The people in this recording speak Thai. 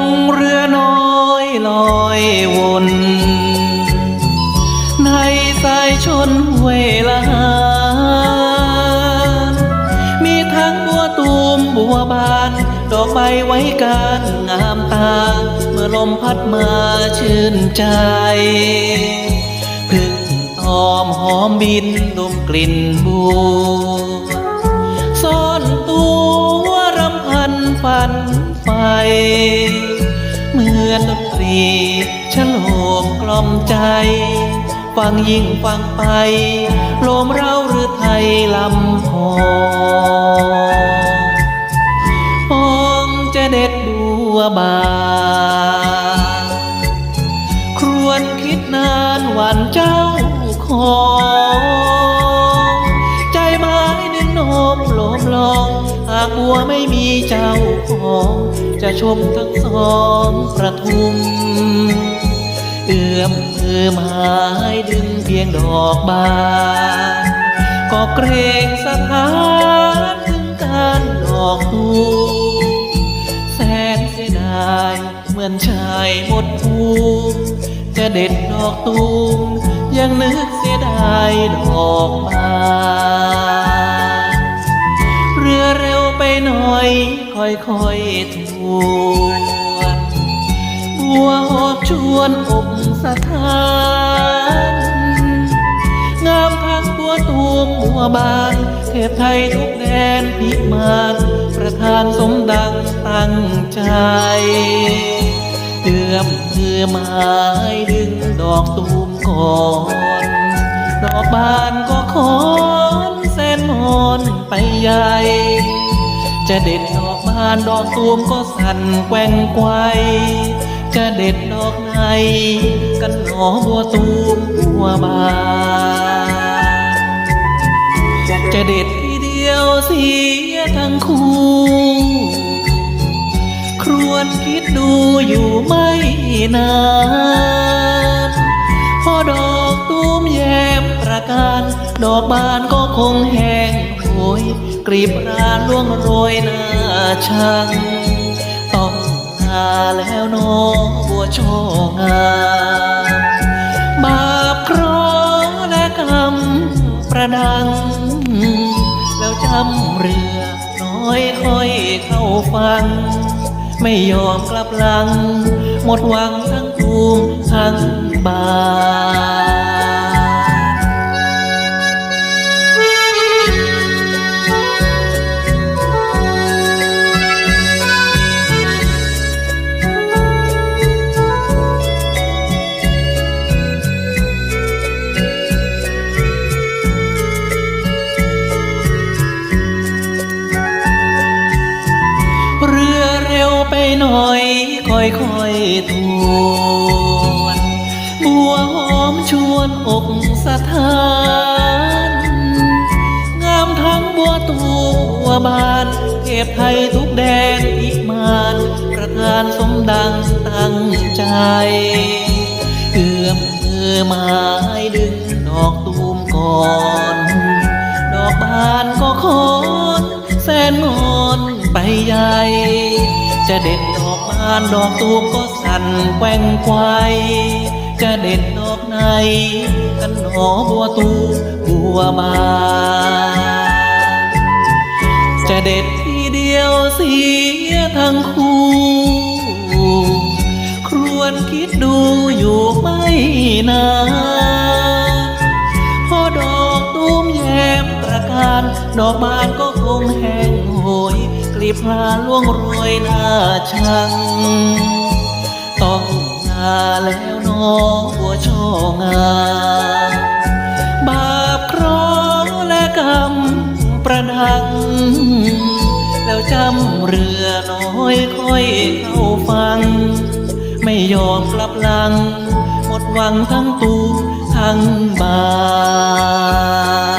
งเรือน้อยลอยวน ในสายชนเวลา มีทั้งบัวตูมบัวบาน ดอกใบไว้กลางงามตา เมื่อลมพัดมาชื่นใจพึ่งตอมหอมบินดมกลิ่นบัวซ่อนตัวรำพันฝัน ไฟเหมือนดนตรีฉโลมกล่อมใจ ฟังยิ่งฟังไป ลมเราหรือไทยลำพองปองจะเด็ดบัวบานครวนคิดนานหวันเจ้าของใจไม้ดึงโนมโลมลอง หากบัวไม่มีเจ้าของ จะชมทั้งสองประทุม เอื้อมมือไม้ดึงเพียงดอกบาน ก็เกรงสถานถึงการดอกตูแสนเสียดายเหมือนชายหมดภูมิจะเด็ดดอกตูมยังนึกเสียดายดอกบานเรือเร็ว ไปหน่อยค่อยทวนบัวหอบชวนอกสถานงามทั้งบัวตูมบัวบาน เทพไทยทุกแดนพิมานประธานสมดังตั้งใจเอื้อมมือไม้ดึงดอกตูมก่อนดอกบานก็คอนแสนมอนไปใหญ่ จะเด็ดดอกบานดอกตูมก็สั่นแกว่งไกวจะเด็ดดอกไหนกันหนอบัวตูมบัวบานจะเด็ดทีเดียวเสียทั้งคู่ ครวนคิดดูอยู่ไม่นานพอดอกตูมแย้มประการ ดอกบานก็คงแห้ง ยกลีบราล่วงโรยหน้าช่างต้องลาแล้วเนอบัวโชงามบาปคราะห์และกรรมประดัง แล้วจำเรือน้อยค่อยเข้าฟัง ไม่ยอมกลับหลัง หมดหวังทั้งตูมทั้งบาน ไปหน่อยค่อยๆทวนบัวหอมชวนอกสถาน งามทั้งบัวตูบัวบานเทพไทยทุกแดนอิมานประธานสมดังตั้งใจเอื้อมมือไม้ดึงดอกตูมก่อน ดอกบานก็คอนแสนงอนไปใหญ่ จะเด็ดดอกบานดอกตูมก็สั่นแกว่งไกวจะเด็ดดอกไหนกันหนอบัวตูบัวบานจะเด็ดทีเดียวเสียทั้งคู่ ครวนคิดดูอยู่ไม่นานพอดอกตูมแย้มประการ ดอกบานก็คงแห้งโหย กลีบพลาล่วงโรยหน้าช่างต้องลาแล้วเนองบัวช่องามบาปคราะห์และกรรมประดัง แล้วจำเรือน้อยค่อยเข้าฟัง ไม่ยอมกลับหลัง หมดหวังทั้งตูทั้งบา